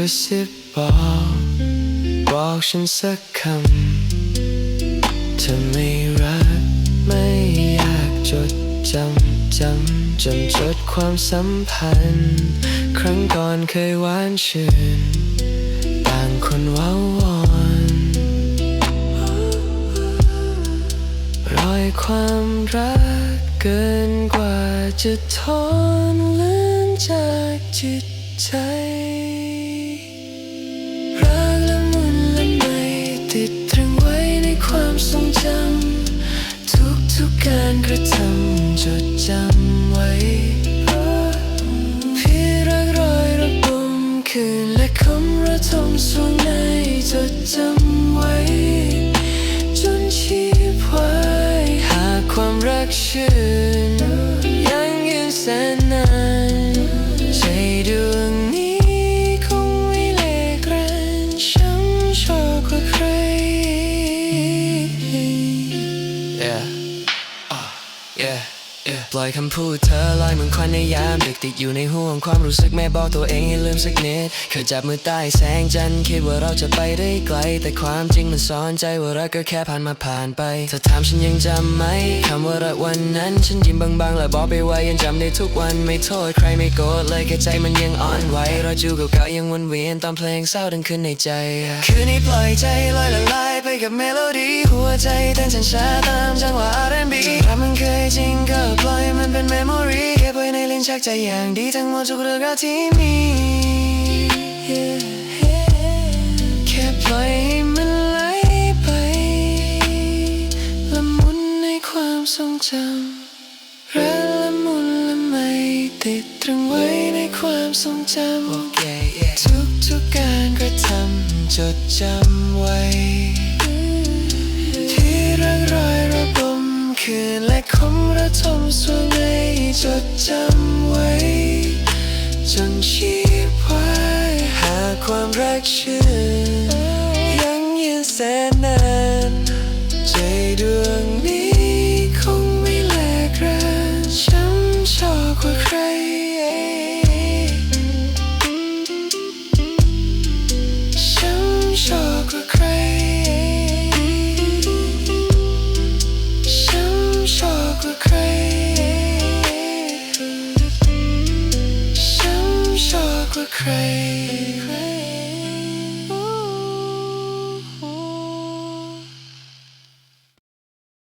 ระซิบบอกบอกฉันสักคำเธอไม่รักไม่อยากจดจำจำจนจดความสัมพันธ์ ครั้งก่อนเคยหวานชื่นต่างคนว้าวอนรอยความรักเกินกว่าจะทนเลือนจากจิตใจ ความทรงจำทุกทุกการกระทำจดจำไว้พี่รักรอยระบมคืนและคำระทมสวงในจดจำไว้ จนชีพไว้หาความรักชื่นยังยืนแสน ปล่อยคำพูดเธอลอยเหมือนควันในยามดึกติดอยู่ในห่วงความรู้สึกแม่บอกตัวเองให้ลืมสักนิดเคยจับมือใต้แสงจันทร์คิดว่าเราจะไปได้ไกล แต่ความจริงมันสอนใจว่ารักก็แค่ผ่านมาผ่านไปเธอถามฉันยังจำไหมคำว่ารักวันนั้น ฉันยิ้มบางๆและบอกไปว่ายังจำได้ทุกวันไม่โทษใครไม่โกรธเลยแค่ใจมันยังอ่อนไหวรอจูเก่าๆยังวนเวียนตอนเพลงเศร้าดังขึ้นในใจ คืนนี้ปล่อยใจลอยละลาย ไปกับเมโลดี้หัวใจเต้นช้าๆตามจังหวะ R&B ถ้ามันเคยจริงก็ปล่อยมันเป็นเมมโมรีเก็บไว้ในลิ้นชักใจอย่างดีทั้งหมดทุกเรื่องราวที่มีแค่ปล่อยให้มันไหลไปละมุนในความทรงจำรักละมุนละไมติดตรึงไว้ในความทรงจำทุกทุกๆการกระทำจดจำไว้ รอยระบมคืนและคมระทมสวนในจดจำไว้ จนชีพไว้หาความรักชื่นยังยืนแสนนาน ช้